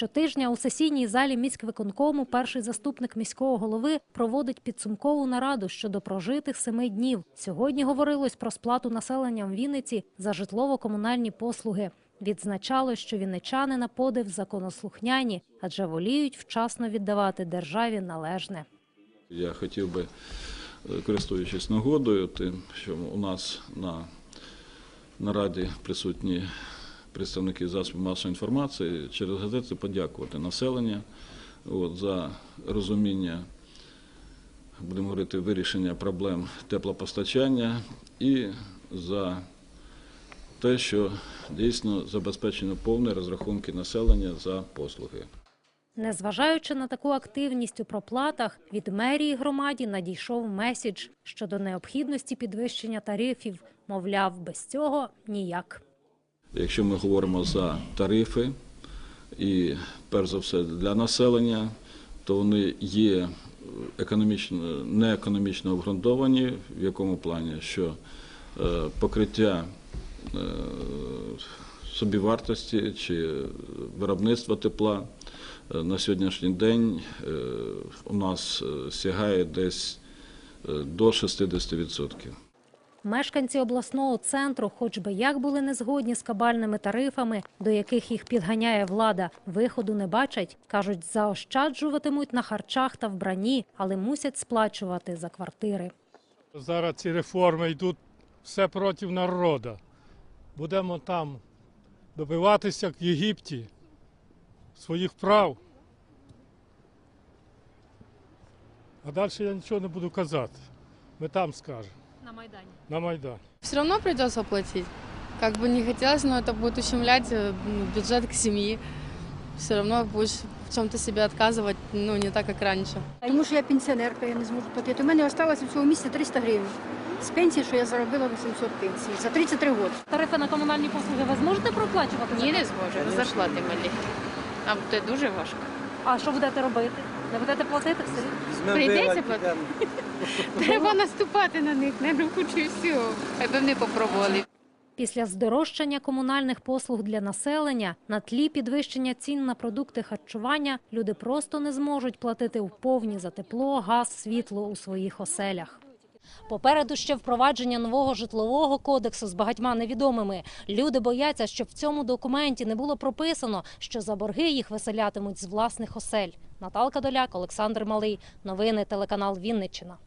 Щотижня у сесійній залі міськвиконкому перший заступник міського голови проводить підсумкову нараду щодо прожитих семи днів. Сьогодні говорилось про сплату населенням Вінниці за житлово-комунальні послуги. Відзначало, що вінничани на подив законослухняні, адже воліють вчасно віддавати державі належне. Я хотів би, е, користуючись нагодою, тим, що у нас на нараді присутні представники засобів масової інформації, через газети подякувати населення от, за розуміння, будемо говорити, вирішення проблем теплопостачання і за те, що дійсно забезпечено повні розрахунки населення за послуги. Незважаючи на таку активність у проплатах, від мерії громаді надійшов месідж щодо необхідності підвищення тарифів. Мовляв, без цього ніяк. Якщо ми говоримо за тарифи, і перш за все для населення, то вони є не економічно обґрунтовані, в якому плані, що е, покриття е, собівартості чи виробництва тепла е, на сьогоднішній день е, у нас е, сягає десь е, до 60%. Мешканці обласного центру, хоч би як були не згодні з кабальними тарифами, до яких їх підганяє влада, виходу не бачать. кажуть, заощаджуватимуть на харчах та вбранні, але мусять сплачувати за квартири. Зараз ці реформи йдуть все проти народу. Будемо там добиватися, в Єгипті, своїх прав. А далі я нічого не буду казати. Ми там скажемо, На майдані на Майдані. Все равно придется платить. Как бы не хотелось, но это будет ущемлять э, м, бюджет к семьи. Все равно будешь в чем-то себе отказывать, ну, не так, как раньше. Тому що я пенсіонерка, я не зможу платити. У мене залишилося в цьому місяці 300 гривень. З пенсії, що я заробила 800 пенсій за 33 роки. тарифи на комунальні послуги ви зможете проплачувати? Ні, не зможу. Зарплати малі. Там буде дуже важко. А що будете робити? Не будете платити все? Прийдеться платити. Треба наступати на них, не рухучи все. Хай би вони попробували. Після здорожчання комунальних послуг для населення на тлі підвищення цін на продукти харчування люди просто не зможуть платити вповні за тепло, газ, світло у своїх оселях. Попереду ще впровадження нового житлового кодексу з багатьма невідомими. Люди бояться, щоб в цьому документі не було прописано, що за борги їх виселятимуть з власних осель. Наталка Доляк, Олександр Малий. Новини телеканал Вінниччина.